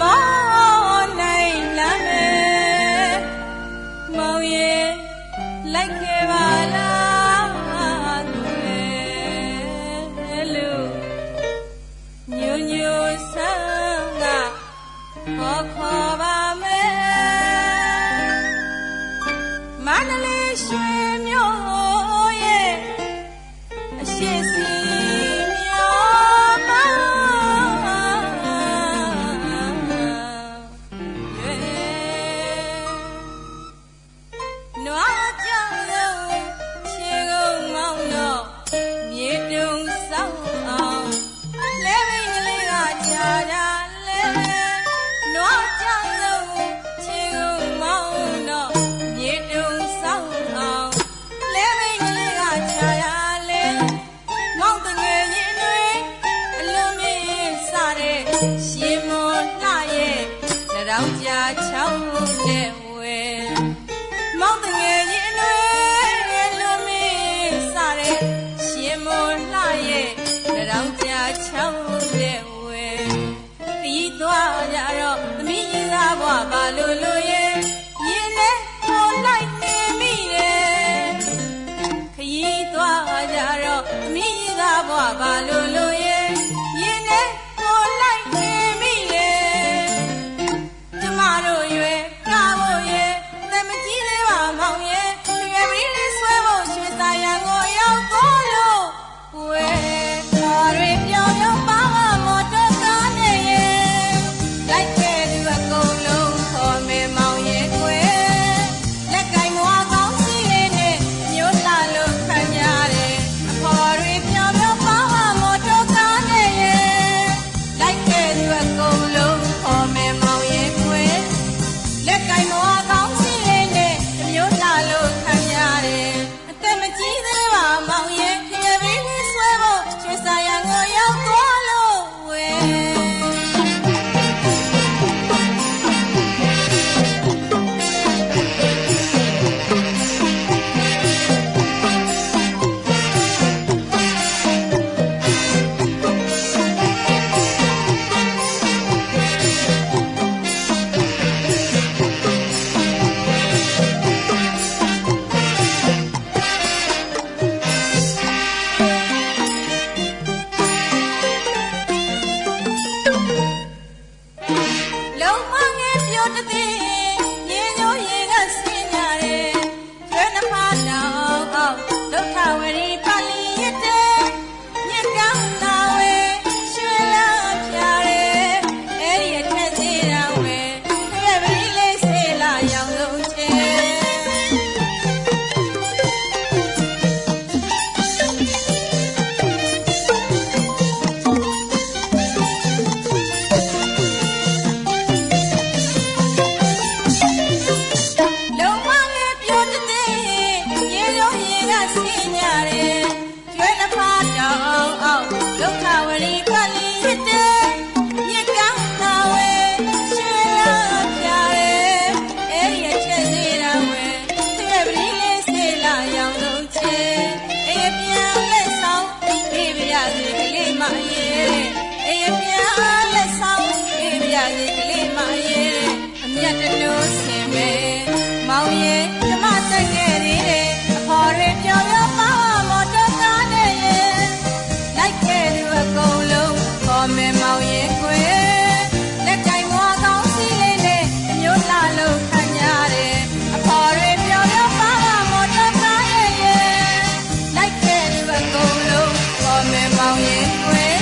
မောနိုင်လာမယ်မောင်ရဲ့လိုက်ခဲ့ပါလားသူလည်းလို့ညိုညိုဆန်းကခေါ်ခေါ်ပါမယ်မန္တလေးရွှေ ရှင်မောလှရဲ့နှရောင်ကြာချောင်းနဲ့ဝဲမောင်တငယ်ရင်အလွဲလွန်မင်းစတဲ့ရှင်မောလှရဲ့နှရောင်ကြာချောင်းနဲ့ဝဲတီးသွားကြတော့သမီးရသားဘွား ဆင်းရဲရွှေနှဖာတောင်အောင်ဒုက္ခဝလီပါ wrong.